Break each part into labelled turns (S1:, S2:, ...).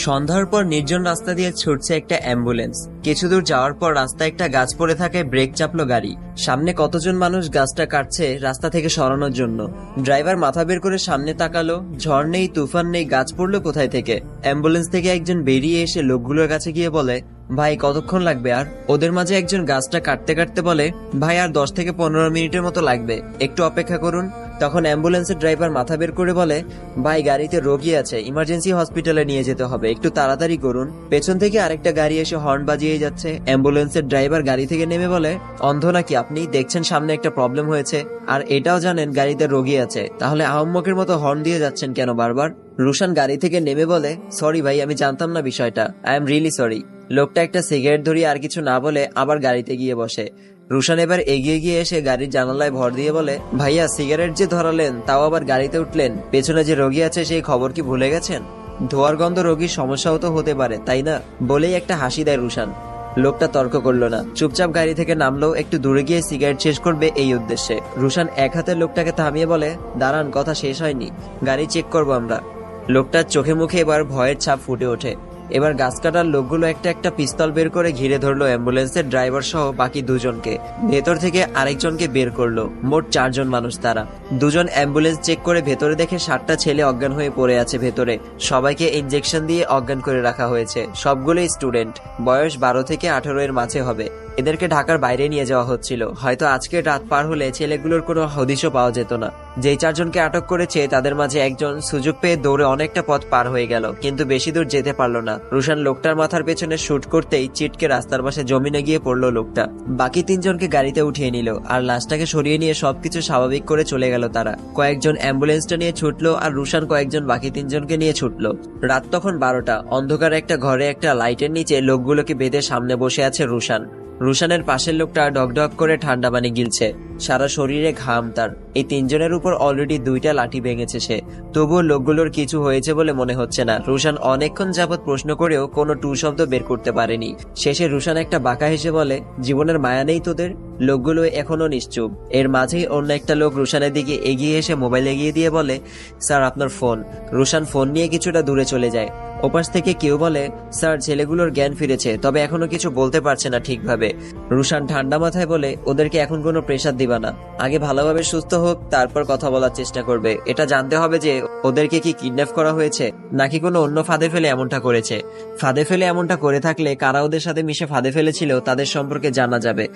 S1: সন্ধ্যার পর নির্জন রাস্তা দিয়ে ছুটছে একটা অ্যাম্বুলেন্স। কিছু দূর যাওয়ার পর রাস্তায় একটা গাছ পড়ে থাকে, ব্রেক চাপলো গাড়ি। সামনে কতজন মানুষ গাছটা কাটছে রাস্তা থেকে সরানোর জন্য। ড্রাইভার মাথা বের করে সামনে তাকালো, ঝড় নেই, তুফান নেই, গাছ পড়ল কোথায় থেকে? অ্যাম্বুলেন্স থেকে একজন বেরিয়ে এসে লোকগুলোর কাছে গিয়ে বলে, ভাই, কতক্ষণ লাগবে আর? ওদের মাঝে একজন গাছটা কাটতে কাটতে বলে, ভাই, আর দশ থেকে পনেরো মিনিটের মতো লাগবে। একটু অপেক্ষা করুন। তখন অ্যাম্বুলেন্সের ড্রাইভার মাথা বের করে বলে, ভাই, গাড়িতে রোগী আছে, ইমার্জেন্সি হসপিটালে নিয়ে যেতে হবে, একটু তাড়াতাড়ি করুন। পেছন থেকে আরেকটা গাড়ি এসে হর্ন বাজিয়ে যাচ্ছে। অ্যাম্বুলেন্সের ড্রাইভার গাড়ি থেকে নেমে বলে, অন্ধ নাকি আপনি? দেখছেন সামনে একটা প্রবলেম হয়েছে। আর এটাও জানেন গাড়িতে রোগী আছে। তাহলে আহম্মকের মতো হর্ন দিয়ে যাচ্ছেন কেন বারবার? রুশান গাড়ি থেকে নেমে বলে, সরি ভাই, আমি জানতাম না বিষয়টা। I am really sorry. লোকটা একটা সিগারেট ধরিয়ে আর কিছু না বলে আবার গাড়িতে গিয়ে বসে। রুশান এবার এগিয়ে গিয়ে এসে গাড়ির জানালায় ভর দিয়ে বলে, ভাইয়া, সিগারেট যে ধরালেন, তাও আবার গাড়িতে উঠলেন। পেছনে যে রোগী আছে, সেই খবর কি ভুলে গেছেন? ধোয়ার গন্ধ রোগীর সমস্যাও তো হতে পারে, তাই না? বলেই একটা হাসি দেয় রুশান। লোকটা তর্ক করল না। চুপচাপ গাড়ি থেকে নামলো একটু দূরে গিয়ে সিগারেট শেষ করবে এই উদ্দেশ্যে। রুশান এক হাতে লোকটাকে থামিয়ে বলে, দাঁড়ান, কথা শেষ হয়নি। গাড়ি চেক করব আমরা। লোকটার চোখে মুখে এবার ভয়ের ছাপ ফুটে ওঠে। এবার গাছ কাটার লোকগুলো একটা একটা পিস্তল বের করে ঘিরে ধরলো অ্যাম্বুলেন্সের ড্রাইভার সহ বাকি দুজনকে। ভেতর থেকে আরেকজনকে বের করল, মোট চারজন মানুষ তারা। দুজন অ্যাম্বুলেন্স চেক করে ভেতরে দেখে সাতটা ছেলে অজ্ঞান হয়ে পড়ে আছে ভেতরে। সবাইকে ইনজেকশন দিয়ে অজ্ঞান করে রাখা হয়েছে। সবগুলোই স্টুডেন্ট। বয়স বারো থেকে আঠারো এর মাঝে হবে। এদেরকে ঢাকার বাইরে নিয়ে যাওয়া হচ্ছিল। হয়তো আজকে রাত পার হলে ছেলেগুলোর কোনো হদিশও পাওয়া যেত না। যেই চারজনকে আটক করেছে, তাদের মাঝে একজন সুযোগ পেয়ে দৌড়ে অনেকটা পথ পার হয়ে গেল, কিন্তু বেশি দূর যেতে পারল না। রুশান লোকটার মাথার পেছনে শুট করতেই চিটকে রাস্তার পাশে জমিনে গিয়ে পড়ল লোকটা। বাকি তিনজনকে গাড়িতে উঠিয়ে নিল, আর লাশটাকে সরিয়ে নিয়ে সবকিছু স্বাভাবিক করে চলে গেল তারা। কয়েকজন অ্যাম্বুলেন্সটা নিয়ে ছুটলো, আর রুশান কয়েকজন বাকি তিনজনকে নিয়ে ছুটলো। রাত তখন বারোটা, অন্ধকার একটা ঘরে একটা লাইটের নিচে লোকগুলোকে বেঁধে সামনে বসে আছে রুশান। রুশানের পাশের লোকটা ডগডগ করে ঠান্ডা পানি গিলছে। সারা শরীরে ঘাম তার। এই তিনজনের উপর অলরেডি দুইটা লাঠি ভেঙেছে সে। তবুও লোকগুলোর কিছু হয়েছে বলে মনে হচ্ছে না। রুশান অনেকক্ষণ যাবৎ প্রশ্ন করেও কোনো টু শব্দ বের করতে পারেনি। শেষে রুশান একটা বাঁকা হেসে বলে, জীবনের মায়া নেই তোদের? লোকগুলো এখনও নিশ্চুপ। এর মাঝেই অন্য একটা লোক রুশানের দিকে এগিয়ে এসে মোবাইল এগিয়ে দিয়ে বলে, স্যার, আপনার ফোন। রুশান ফোন নিয়ে কিছুটা দূরে চলে যায়। ওপাশ থেকে কেউ বলে, স্যার, ছেলেগুলোর জ্ঞান ফিরেছে, তবে এখনও কিছু বলতে পারছে না ঠিকভাবে। রুশান ঠান্ডা মাথায় বলে, ওদেরকে এখন কোনো প্রেশার দিবা না। আগে ভালোভাবে সুস্থ হোক, তারপর কথা বলার চেষ্টা করবে। এটা জানতে হবে যে, ওদেরকে কি কিডন্যাপ করা হয়েছে, নাকি কোনো অন্য ফাঁদে ফেলে এমনটা করেছে? ফাঁদে ফেলে এমনটা করে থাকলে কারা ওদের সাথে মিশে ফাঁদে ফেলেছিল, তাদের সম্পর্কে জানা যাবে।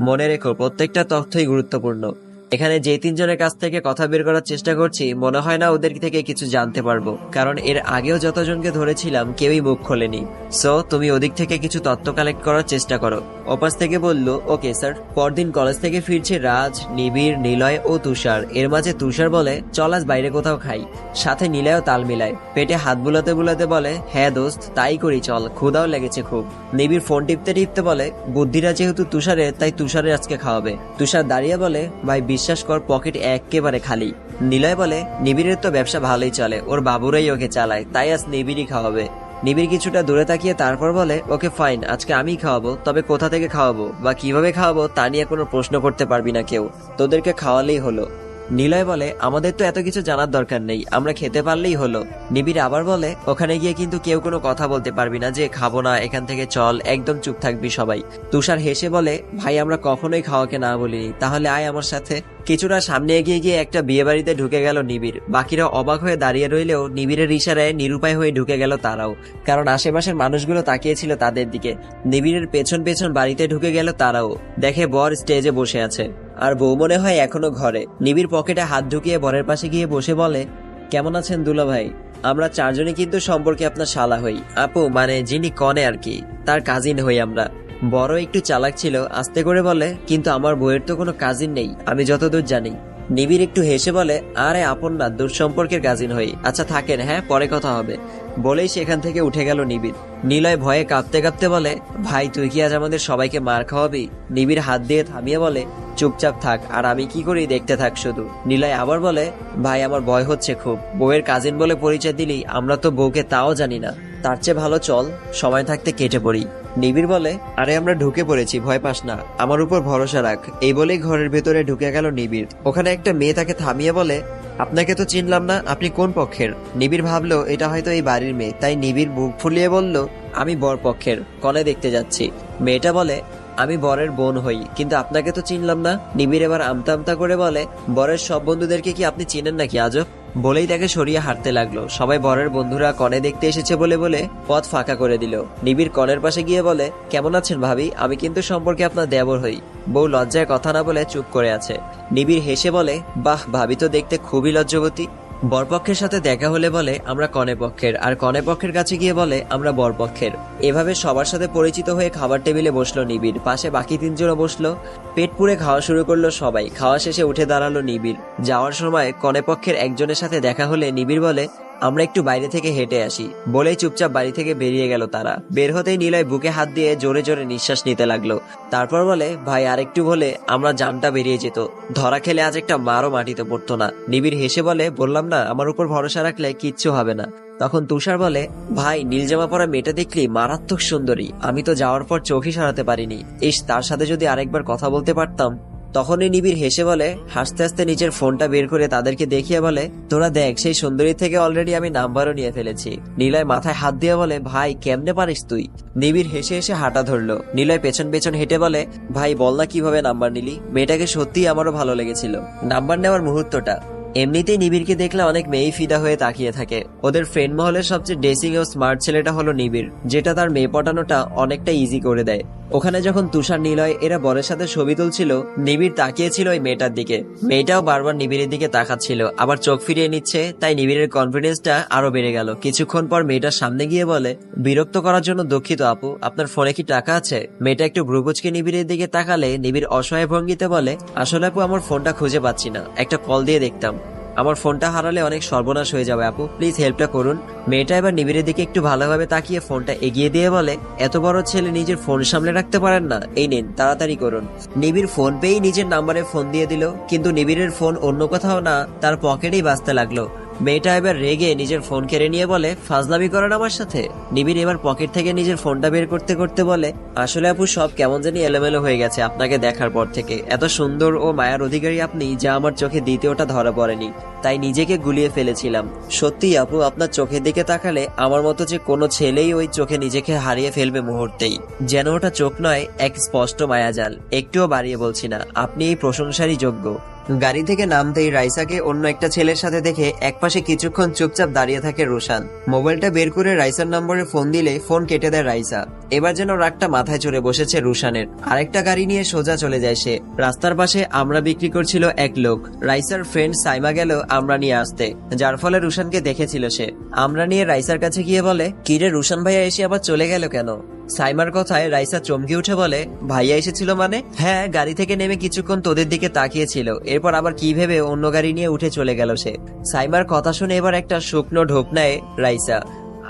S1: মনে রেখো, প্রত্যেকটা তথ্যই গুরুত্বপূর্ণ। এখানে যে তিনজনের কাছ থেকে কথা বের করার চেষ্টা করছি, মনে হয় না ওদের থেকে কিছু জানতে পারব। কারণ এর আগেও যতজনকে ধরেছিলাম, কেউই মুখ খোলেনি। সো তুমি ওদিক থেকে কিছু তথ্য কালেক্ট করার চেষ্টা করো। ওপাশ থেকে বলল ওকে স্যার পরদিন কলেজ থেকে ফিরছে রাজ, নিবিড়, নিলয় ও তুষার। এর মাঝে তুষার বলে, চল আজ বাইরে কোথাও খাই। সাথে নিলয়ও তাল মিলায়। পেটে হাত বুলাতে বুলাতে বলে হ্যাঁ দোস্ত, তাই করি, চল। ক্ষুদাও লেগেছে খুব। নিবিড় ফোন টিপতে টিপতে বলে, বুদ্ধিরা যেহেতু তুষারের তাই তুষারের আজকে খাওয়াবে। তুষার দাঁড়িয়ে বলে, ভাই বিশ্বাস কর, পকেট একেবারে খালি। নিলয় বলে, নিবিড়ের তো ব্যবসা ভালোই চলে, ওর বাবুরাই ওকে চালায়, তাই আজ নিবিড়ই খাওয়াবে। নিবিড় কিছুটা দূরে তাকিয়ে তারপর বলে, ওকে ফাইন আজকে আমি খাওয়াবো, তবে কোথা থেকে খাওয়াবো বা কীভাবে খাওয়াবো তা নিয়ে কোনো প্রশ্ন করতে পারবি না কেউ। তোদেরকে খাওয়ালেই হলো। নিলয় বলে, আমাদের তো এত কিছু জানার দরকার নেই, আমরা খেতে পারলেই হলো। নিবিড় আবার বলে, ওখানে গিয়ে কিন্তু কেউ কোনো কথা বলতে পারবি না যে, খাব না, এখান থেকে চল, একদম চুপ থাকবি সবাই। তুষার হেসে বলে, ভাই, আমরা কখনোই খাওয়াকে না বলিনি, তাহলে আয় আমার সাথে। কিছুটা সামনে এগিয়ে গিয়ে একটা বিয়ে বাড়িতে ঢুকে গেল নিবিড়। বাকিরা অবাক হয়ে দাঁড়িয়ে রইলেও নিবিড়ের ইশারায় নিরুপায় হয়ে ঢুকে গেল তারাও, কারণ আশেপাশের মানুষগুলো তাকিয়েছিল তাদের দিকে। নিবিড়ের পেছন পেছন বাড়িতে ঢুকে গেল তারাও, দেখে বর স্টেজে বসে আছে। আর বউ মনে হয় এখনও ঘরে। নিবিড় পকেটে হাত ঢুকিয়ে বরের পাশে গিয়ে বসে বলে, কেমন আছেন দুলা ভাই? আমরা চারজনে কিন্তু সম্পর্কে আপনার শালা হই। আপু মানে যিনি কনে আর কি, তার কাজিন হই আমরা। বড় একটু চালাক ছিল, আস্তে করে বলে, কিন্তু আমার বইয়ের তো কোনো কাজিন নেই, আমি যতদূর জানি। নিবিড় একটু হেসে বলে, আরে আপন না, দূর সম্পর্কের কাজিন হই। আচ্ছা থাকেন হ্যাঁ পরে কথা হবে। বলেই সেখান থেকে উঠে গেল নিবিড়। নিলয় ভয়ে কাঁপতে কাঁপতে বলে, ভাই, তুই কি আজ আমাদের সবাইকে মার খাওয়াবি? নিবিড় হাত দিয়ে থামিয়ে বলে, চুপচাপ থাক, আর আমি কি করি দেখতে থাক শুধু। নিলয় আবার বলে, ভাই, আমার ভয় হচ্ছে খুব। বউয়ের কাজিন বলে পরিচয় দিলি, আমরা তো বউকে তাও জানি না। তার চেয়ে ভালো চল, সময় থাকতে কেটে পড়ি। নিবিড় বলে, আরে আমরা ঢুকে পড়েছি, ভয় পাস না। আমার উপর ভরসা রাখ। এই বলেই ঘরের ভেতরে ঢুকে গেল নিবিড়। ওখানে একটা মেয়ে তাকে থামিয়ে বলে, আপনাকে তো চিনলাম না, আপনি কোন পক্ষের? নিবিড় ভাবলো, এটা হয়তো এই বাড়ির মেয়ে। তাই নিবিড় বুক ফুলিয়ে বলল, আমি বর পক্ষের কনে দেখতে যাচ্ছি। মেয়েটা বলে, আমি বরের বোন হই, কিন্তু আপনাকে তো চিনলাম না। নিবিড় এবার আমতা আমতা করে বলে, বরের সব বন্ধুদেরকে কি আপনি চিনেন নাকি আজব? বলেই তাকে সরিয়ে হাঁটতে লাগল। সবাই বরের বন্ধুরা কনে দেখতে এসেছে বলে বলে পথ ফাঁকা করে দিল। নিবিড় কনের পাশে গিয়ে বলে, কেমন আছেন ভাবি? আমি কিন্তু সম্পর্কে আপনার দেবর হই। বউ লজ্জায় কথা না বলে চুপ করে আছে। নিবিড় হেসে বলে, বাহ, ভাবি তো দেখতে খুবই লজ্জবতী। বরপক্ষের সাথে দেখা হলে বলে, আমরা কনে পক্ষের। আর কনে পক্ষের কাছে গিয়ে বলে, আমরা বরপক্ষের। এভাবে সবার সাথে পরিচিত হয়ে খাবার টেবিলে বসল নিবিড়। পাশে বাকি তিনজনও বসল। পেট পুড়ে খাওয়া শুরু করল সবাই। খাওয়া শেষে উঠে দাঁড়াল নিবিড়। যাওয়ার সময় কনে পক্ষের একজনের সাথে দেখা হলে নিবিড় বলে আমরা একটু বাইরে থেকে হেঁটে আসি, বলেই চুপচাপ বাড়ি থেকে বেরিয়ে গেল তারা। বের হতেই নিলয় বুকে হাত দিয়ে জোরে জোরে নিঃশ্বাস নিতে লাগল। তারপর বলে, ভাই, আরেকটু বলে আমরা জানটা বেরিয়ে যেত। ধরা খেলে আজ একটা মারও মাটিতে পড়তো না। নিবিড় হেসে বলে, বললাম না, আমার উপর ভরসা রাখলে কিচ্ছু হবে না। তখন তুষার বলে, ভাই, নীলজামা পরা মেয়েটা দেখলি মারাত্মক সুন্দরী। আমি তো যাওয়ার পর চোখই সরাতে পারিনি। ইস, তার সাথে যদি আরেকবার কথা বলতে পারতাম তখনই নিবিড় হেসে বলে, হাসতে হাসতে নিজের ফোনটা বের করে তাদেরকে দেখিয়ে বলে, তোরা দেখ, সেই সুন্দরী থেকে অলরেডি আমি নাম্বারও নিয়ে ফেলেছি। নিলয় মাথায় হাত দিয়ে বলে, ভাই, কেমনে পারিস তুই? নিবিড় হেসে হেসে হাঁটা ধরলো। নিলয় পেছন পেছন হেঁটে বলে, ভাই, বল না কীভাবে নাম্বার নিলি? মেয়েটাকে সত্যিই আমারও ভালো লেগেছিল। নাম্বার নেওয়ার মুহূর্তটা। এমনিতেই নিবিড়কে দেখলে অনেক মেয়েই ফিদা হয়ে তাকিয়ে থাকে। ওদের ফ্রেন্ড মহলের সবচেয়ে ড্রেসিং ও স্মার্ট ছেলেটা হলো নিবিড়, যেটা তার মেয়ে পটানোটা অনেকটা ইজি করে দেয়। ওখানে যখন তুষার নিলয়, এরা বরের সাথে ছবি তুলছিল, নিবিড় তাকিয়েছিল ওই মেয়েটার দিকে। মেয়েটাও বারবার নিবিড়ের দিকে তাকাচ্ছিল, আবার চোখ ফিরিয়ে নিচ্ছে, তাই নিবিড়ের কনফিডেন্সটা আরও বেড়ে গেল। কিছুক্ষণ পর মেয়েটার সামনে গিয়ে বলে, বিরক্ত করার জন্য দুঃখিত আপু, আপনার ফোনে কি টাকা আছে? মেয়েটা একটু ভ্রুকুচকে নিবিড়ের দিকে তাকালে নিবিড় অসহায় ভঙ্গিতে বলে, আসলে আপু, আমার ফোনটা খুঁজে পাচ্ছি না, একটা কল দিয়ে দেখতাম। আমার ফোনটা হারালে অনেক সর্বনাশ হয়ে যাবে, আপু। প্লিজ হেল্পটা করুন। মেয়েটা এবার নিবিড়ের দিকে একটু ভালোভাবে তাকিয়ে ফোনটা এগিয়ে দিয়ে বলে, এত বড় ছেলে নিজের ফোন সামলে রাখতে পারেন না। এই নিন, তাড়াতাড়ি করুন। নিবিড় ফোন পেয়েই নিজের নাম্বারে ফোন দিয়ে দিল, কিন্তু নিবিড়ের ফোন অন্য কোথাও না, তার পকেটেই বাঁচতে লাগল। মেয়েটা এবার রেগে নিজের ফোন কেড়ে নিয়ে বলে, ফাজলামি করেন আমার সাথে। নিবিড় এবার পকেট থেকে নিজের ফোনটা বের করতে করতে বলে, আসলে আপু, সব কেমন জানি এলোমেলো হয়ে গেছে আপনাকে দেখার পর থেকে। এত সুন্দর ও মায়ার অধিকারী আপনি যা আমার চোখে দ্বিতীয়টা ধরা পড়েনি। তাই নিজেকে গুলিয়ে ফেলেছিলাম। সত্যি আপু, আপনার চোখের দিকে তাকালে আমার মতো যে কোনো ছেলেই ওই চোখে নিজেকে হারিয়ে ফেলবে মুহূর্তেই। যেন ওটা চোখ নয়, এক স্পষ্ট মায়াজাল। একটুও বাড়িয়ে বলছি না। আপনি এই প্রশংসারই যোগ্য। গাড়ি থেকে নামতেই রাইসাকে অন্য একটা ছেলের সাথে দেখে একপাশে কিছুক্ষণ চুপচাপ দাঁড়িয়ে থাকে রোশান। মোবাইলটা বের করে রাইসার নম্বরে ফোন দিলে ফোন কেটে দেয় রাইসা। এবার যেন রাগটা মাথায় চড়ে বসেছে রুশানের। আরেকটা গাড়ি নিয়ে সোজা চলে যায় সে। রাস্তার পাশে আমরা বিক্রি করছিল এক লোক। রাইসার ফ্রেন্ড সাইমা গেল আমরা নিয়ে আসতে। যার ফলে রুশানকে দেখেছিল সে। আমরা নিয়ে রাইসার কাছে গিয়ে বলে, কিরে রুশান ভাইয়া এসে আবার চলে গেল কেন? সাইমার কথায় রাইসা চমকে উঠে বলে, ভাইয়া এসেছিল মানে? হ্যাঁ গাড়ি থেকে নেমে কিছুক্ষণ তোদের দিকে তাকিয়েছিল। এরপর আবার কি ভেবে অন্য গাড়ি নিয়ে উঠে চলে গেল সে? সাইমার কথা শুনে এবার একটা শুকনো ঢোক নেয় রাইসা।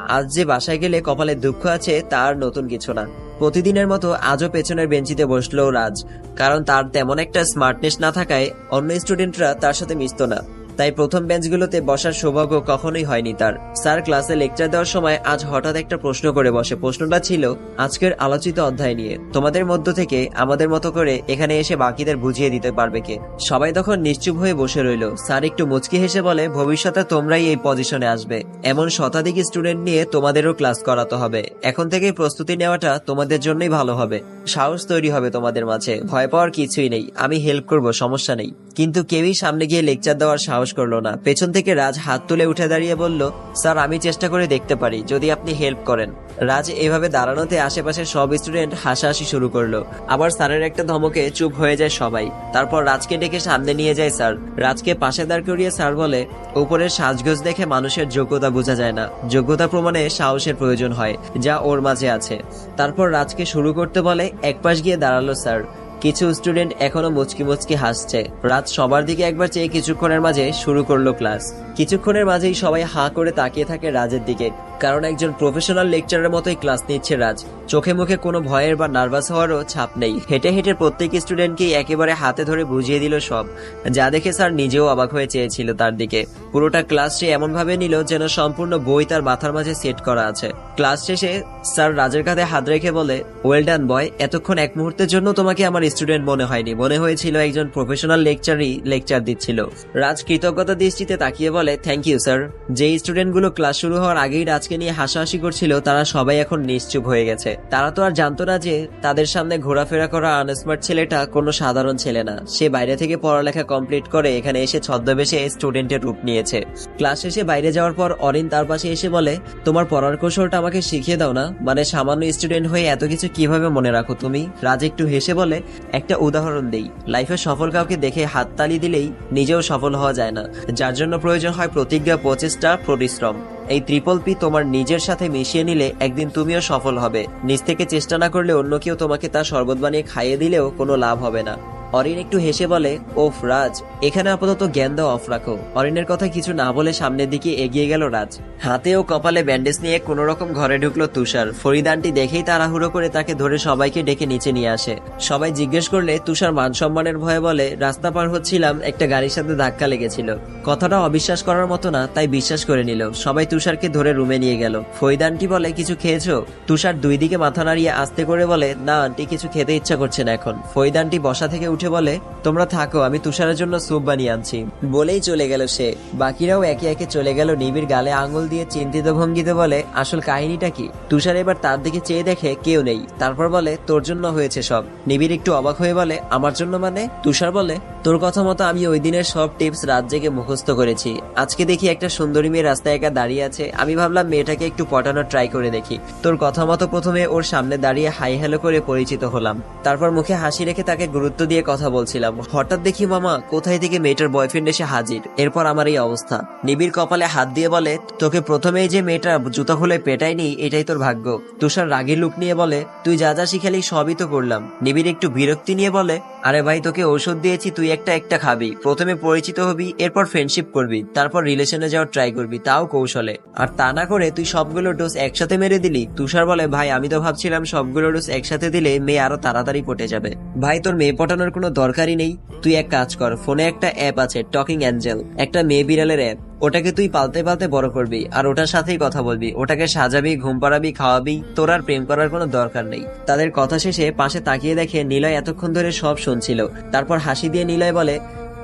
S1: আজ যে বাসায় গেলে কপালে দুঃখ আছে, তার নতুন কিছু না। প্রতিদিনের মতো আজও পেছনের বেঞ্চিতে বসল রাজ। কারণ তার তেমন একটা স্মার্টনেস না থাকায় অন্য স্টুডেন্টরা তার সাথে মিশতো না। তাই প্রথম বেঞ্চগুলোতে বসার সৌভাগ্য কখনোই হয়নি তার। স্যার ক্লাসে লেকচার দেওয়ার সময় আজ হঠাৎ একটা প্রশ্ন করে বসে। প্রশ্নটা ছিল, আজকের আলোচিত অধ্যায় নিয়ে। তোমাদের মধ্য থেকে আমাদের মতো করে এখানে এসে বাকিদের বুঝিয়ে দিতে পারবে কে? সবাই তখন নিশ্চুপ হয়ে বসে রইল। স্যার একটু মুচকি হেসে বলে, ভবিষ্যতে তোমরাই এই পজিশনে আসবে। এমন শতাধিক স্টুডেন্ট নিয়ে তোমাদেরও ক্লাস করাতে হবে। এখন থেকেই প্রস্তুতি নেওয়াটা তোমাদের জন্যই ভালো হবে। সাহস তৈরি হবে তোমাদের মাঝে। ভয় পাওয়ার কিছুই নেই। আমি হেল্প করব, সমস্যা নেই। কিন্তু কেউই সামনে গিয়ে লেকচার দেওয়ার সাহস করল না। পেছন থেকে রাজ হাত তুলে উঠে দাঁড়িয়ে বলল, স্যার, আমি চেষ্টা করে দেখতে পারি, যদি আপনি হেল্প করেন। রাজ এভাবে দাঁড়ানোতে আশেপাশের সব স্টুডেন্ট হাসাহাসি শুরু করল। আবার স্যারের একটা ধমকে চুপ হয়ে যায় সবাই। তারপর রাজকে ডেকে সামনে নিয়ে যায় স্যার। রাজকে পাশে দাঁড় করিয়ে স্যার বলে, উপরের সাজগোজ দেখে মানুষের যোগ্যতা বোঝা যায় না। যোগ্যতা প্রমাণে সাহসের প্রয়োজন হয়, যা ওর মাঝে আছে। তারপর রাজকে শুরু করতে বলে এক পাশ গিয়ে দাঁড়াল, স্যার। কিছু স্টুডেন্ট এখনও মুচকি মুচকি হাসছে। রাত সবার দিকে একবার চেয়ে কিছুক্ষণের মাঝে শুরু করল ক্লাস কিছুক্ষণের মাঝেই সবাই হাঁ করে তাকিয়ে থাকে রাজের দিকে। কারণ একজন প্রফেশনাল লেকচারের মতোই ক্লাস নিচ্ছে রাজ। চোখে মুখে কোনো ভয়ের বা নার্ভাস হওয়ারও ছাপ নেই। হেঁটে হেঁটে প্রত্যেক স্টুডেন্টকেই একেবারে হাতে ধরে বুঝিয়ে দিল সব। যা দেখে স্যার নিজেও অবাক হয়ে চেয়েছিল তার দিকে। পুরোটা ক্লাস সে এমন ভাবে নিল যেন সম্পূর্ণ বই তার মাথার মাঝে সেট করা আছে। ক্লাস শেষে স্যার রাজের কাঁধে হাত রেখে বলে ওয়েল ডান বয় এতক্ষণ এক মুহূর্তের জন্য তোমাকে আমার স্টুডেন্ট মনে হয়নি। মনে হয়েছিল একজন প্রফেশনাল লেকচারই লেকচার দিচ্ছিল। রাজ কৃতজ্ঞতা দৃষ্টিতে তাকিয়ে বলে থ্যাংক ইউ স্যার যে স্টুডেন্টগুলো ক্লাস শুরু হওয়ার আগেই রাজকে নিয়ে হাসাহাসি করছিল, তারা সবাই এখন নিশ্চুপ হয়ে গেছে। তারা তো আর জানতো না যে তাদের সামনে ঘোরাফেরা করা আনস্মার্ট ছেলেটা কোনো সাধারণ ছেলে না। সে বাইরে থেকে পড়ালেখা কমপ্লিট করে এখানে এসে ছদ্মবেশে স্টুডেন্টের রূপ নিয়েছে। ক্লাস শেষে বাইরে যাওয়ার পর অরিন তার পাশে এসে বলে, তোমার পড়ার কৌশলটা আমাকে শিখিয়ে দাও না? মানে সামান্য স্টুডেন্ট হয়ে এত কিছু কীভাবে মনে রাখো তুমি? রাজ একটু হেসে বলে একটা উদাহরণ দেই। লাইফে সফল কাউকে দেখে হাততালি দিলেই নিজেও সফল হওয়া যায় না। যার জন্য প্রয়োজন হয় প্রতিজ্ঞা, প্রচেষ্টা, পরিশ্রম। এই ত্রিপল পি তোমার নিজের সাথে মিশিয়ে নিলে একদিন তুমিও সফল হবে। নিজ থেকে চেষ্টা না করলে অন্য কেউ তোমাকে তা শরবত বানিয়ে খাইয়ে দিলেও কোনো লাভ হবে না। অরিন একটু হেসে বলে, ওফ, রাজ, এখানে আপাতত জ্ঞান দেওয়া অফ রাখো। অরিনের কথা কিছু না বলে সামনের দিকে এগিয়ে গেল রাজ। হাতে ও কপালে ব্যান্ডেজ নিয়ে কোনো রকম ঘরে ঢুকলো তুষার। ফরিদানটি দেখেই তাড়াহুড়ো করে তাকে ধরে সবাইকে ডেকে নিচে নিয়ে আসে। সবাই জিজ্ঞেস করলে তুষার মান সম্মানের ভয়ে বলে, রাস্তা পার হচ্ছিলাম, একটা গাড়ির সাথে ধাক্কা লেগেছিল। কথাটা অবিশ্বাস করার মতো না, তাই বিশ্বাস করে নিল। সবাই তুষারকে ধরে রুমে নিয়ে গেল। ফরিদানটি বলে, কিছু খেয়েছো? তুষার দুই দিকে মাথা নাড়িয়ে আস্তে করে বলে, না, আন্টি, কিছু খেতে ইচ্ছা করছে না এখন। ফরিদানটি বসা থেকে উঠে বলে, তোমরা থাকো, আমি তুষারের জন্য স্যুপ বানিয়ে আনছি। বলেই চলে গেল সে। বাকিরাও একে একে চলে গেল নিবিড় গালে আঙুল দিয়ে চিন্তিত ভঙ্গিতে বলে, আসল কাহিনীটা কি? তুষার এবার তার দিকে চেয়ে দেখে কেউ নেই। তারপর বলে, তোর জন্য হয়েছে সব। নিবিড় একটু অবাক হয়ে বলে, আমার জন্য মানে? তুষার বলে তোর কথা মতো আমি ওই দিনের সব টিপস রাত জেগে মুখস্থ করেছি। আজকে দেখি একটা সুন্দরী মেয়ে রাস্তায় একা দাঁড়িয়ে আছে। আমি ভাবলাম মেয়েটাকে একটু পটানোর ট্রাই করে দেখি। তোর কথা মতো প্রথমে ওর সামনে দাঁড়িয়ে হাই হ্যালো করে পরিচিত হলাম। তারপর মুখে হাসি রেখে তাকে গুরুত্ব দিয়ে কথা বলছিলাম। হঠাৎ দেখি মামা, কোথায় থেকে মেয়েটার বয়ফ্রেন্ড এসে হাজির? এরপর আমার এই অবস্থা। নিবিড় কপালে হাত দিয়ে বলে, তোকে প্রথমেই যে মেয়েটা জুতো খুলে পেটায়নি, এটাই তোর ভাগ্য। তুষার রাগী লুক নিয়ে বলে, তুই যা যা শিখালি সবই তো করলাম। নিবিড় একটু বিরক্তি নিয়ে বলে আরে ভাই, তোকে ওষুধ দিয়েছি, তুই একটা একটা খাবি। প্রথমে পরিচিত হবি, এরপর ফ্রেন্ডশিপ করবি, তারপর রিলেশনে যাওয়ার ট্রাই করবি, তাও কৌশলে। আর তা না করে তুই সবগুলো ডোজ একসাথে মেরে দিলি। তুষার বলে, ভাই, আমি তো ভাবছিলাম সবগুলো ডোজ একসাথে দিলে মেয়ে আরও তাড়াতাড়ি পটে যাবে। ভাই, তোর মেয়ে পটানোর কোনো দরকারই নেই। তুই এক কাজ কর, ফোনে একটা অ্যাপ আছে টকিং অ্যাঞ্জেল একটা মেয়ে বিড়ালের অ্যাপ ওটাকে তুই পালতে পালতে বড় করবি, আর ওটার সাথেই কথা বলবি। ওটাকে সাজাবি, ঘুম পাড়াবি, খাওয়াবি, তোর আর প্রেম করার কোনো দরকার নেই। তাদের কথা শেষে পাশে তাকিয়ে দেখে নিলয় এতক্ষণ ধরে সব শুনছিল। তারপর হাসি দিয়ে নিলয় বলে,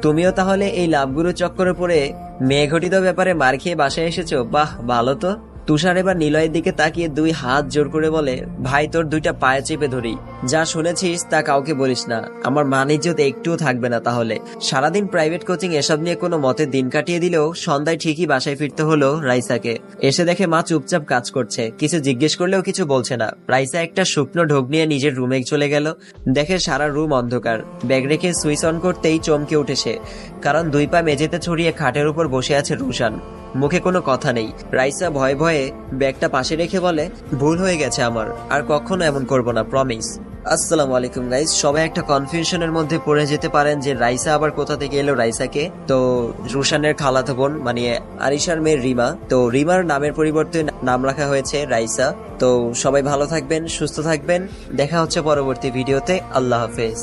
S1: তুমিও তাহলে এই লাভগুরু চক্করে পড়ে মেয়ে ঘটিত ব্যাপারে মার খেয়ে বাসায় এসেছ? বাহ, ভালো তো। তুষার এবার নিলয়ের দিকে তাকিয়ে দুই হাত জোর করে বলে, ভাই, তোর দুইটা পায়ে চেপে ধরি। যা শুনেছিস তা কাউকে বলিস না। আমার মান ইজ্জত একটুও থাকবে না তাহলে। সারাদিন প্রাইভেট কোচিং এসব নিয়ে কোনো মতে দিন কাটিয়ে দিলেও সন্ধ্যায় ঠিকই বাসায় ফিরতে হলো রাইসাকে। এসে দেখে মা চুপচাপ কাজ করছে। কিছু জিজ্ঞেস করলেও কিছু বলছে না। রাইসা একটা শুকনো ঢোক নিয়ে নিজের রুমে চলে গেল। দেখে সারা রুম অন্ধকার। ব্যাগ রেখে সুইচ অন করতেই চমকে উঠেছে। কারণ দুই পা মেঝেতে ছড়িয়ে খাটের উপর বসে আছে রুশান। মুখে কোনো কথা নেই। রাইসা ভয়ে ভয়ে ব্যাগটা পাশে রেখে বলে, ভুল হয়ে গেছে আমার, আর কখনো এমন করব না প্রমিস আসসালামু আলাইকুম গাইস সবাই একটা কনফিউশনের মধ্যে পড়ে যেতে পারেন যে রাইসা আবার কোথা থেকে এলো রাইসাকে। তো রুশানের খালাতো বোন মানে আরিশার মেয়ে রিমা, তো রিমার নামের পরিবর্তে নাম রাখা হয়েছে রাইসা। তো সবাই ভালো থাকবেন, সুস্থ থাকবেন, দেখা হচ্ছে পরবর্তী ভিডিওতে, আল্লাহ হাফেজ।